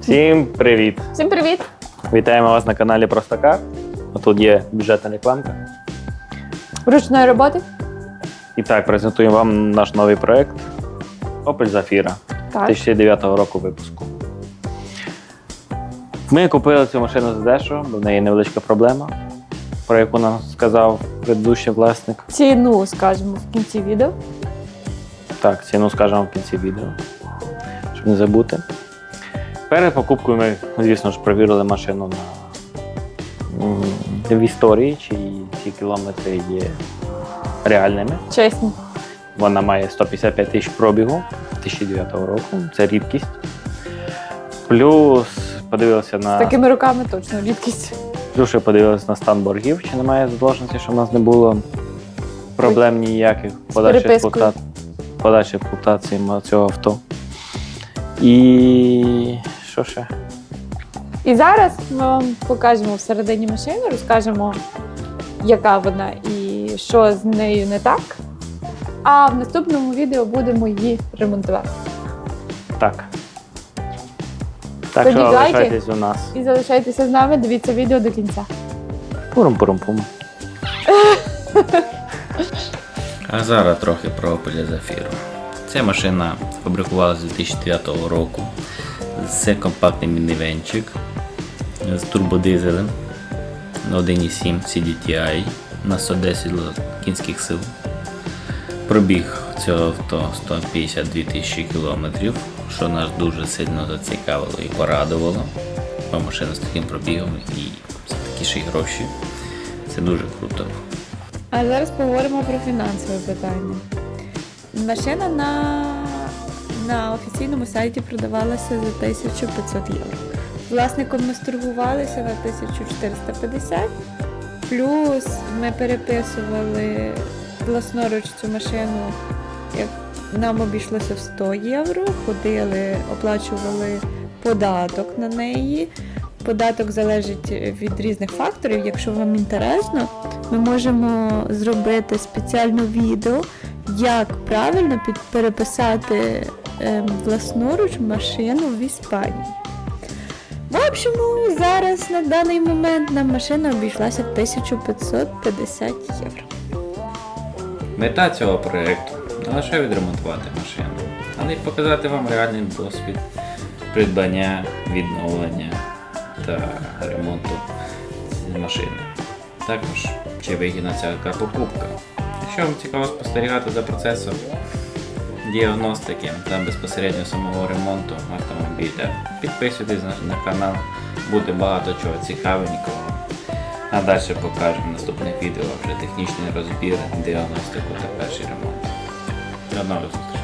Всім привіт! Всім привіт! Вітаємо вас на каналі Простакар. Тут є бюджетна рекламка. Ручної роботи? І так, презентуємо вам наш новий проект Opel Zafira Так. 2009 року випуску. Ми купили цю машину за дешево, бо в неї невеличка проблема, про яку нам сказав предыдущий власник. Ціну скажемо в кінці відео. Так, ціну скажемо в кінці відео, щоб не забути. Перед покупкою ми, звісно ж, провірили машину на в історії, чи ці кілометри є реальними. Чесні. Вона має 155 тисяч пробігу 2009 року. Це рідкість. Плюс подивилися З на такими руками точно рідкість. плюс ще подивилися на стан боргів, чи немає задовженості, щоб у нас не було проблем ніяких в подальшій перепискою. експлуатації цього авто. І що ще? І зараз ми вам покажемо всередині машини, розкажемо, яка вона і що з нею не так. А в наступному відео будемо її ремонтувати. Так. Так Тоді що лайки. залишайтесь у нас. І залишайтеся з нами, дивіться відео до кінця. Пурум-пурум-пум. А зараз трохи про Opel Zafira. Ця машина фабрикувалася з 2009 року. Це компактний мінівенчик з турбодизелем на 1.7 CDTI на 110 кінських сил. Пробіг цього авто 152 тисячі кілометрів, що нас дуже сильно зацікавило і порадувало. Бо машина з таким пробігом і за такі ж і гроші. Це дуже круто. А зараз поговоримо про фінансове питання. Машина на, на офіційному сайті продавалася за 1500 євро. Власником ми сторгувалися на 1450. Плюс ми переписували власноруч цю машину, як нам обійшлося в 100 євро. Ходили, оплачували податок на неї. Податок залежить від різних факторів. Якщо вам інтересно, ми можемо зробити спеціальне відео, як правильно переписати власноруч машину в Іспанії. В общем, зараз на даний момент нам машина обійшлася в 1550 євро. Мета цього проєкту не лише відремонтувати машину, але й показати вам реальний досвід придбання, відновлення та ремонту машини. Також чи вигідна ця покупка. Якщо вам цікаво спостерігати за процесом діагностики та безпосередньо самого ремонту автомобіля, підписуйтесь на, на канал, буде багато чого цікавенького. А далі покажемо в наступних відео вже технічний розбір, діагностику та перший ремонт. До нових зустрічей!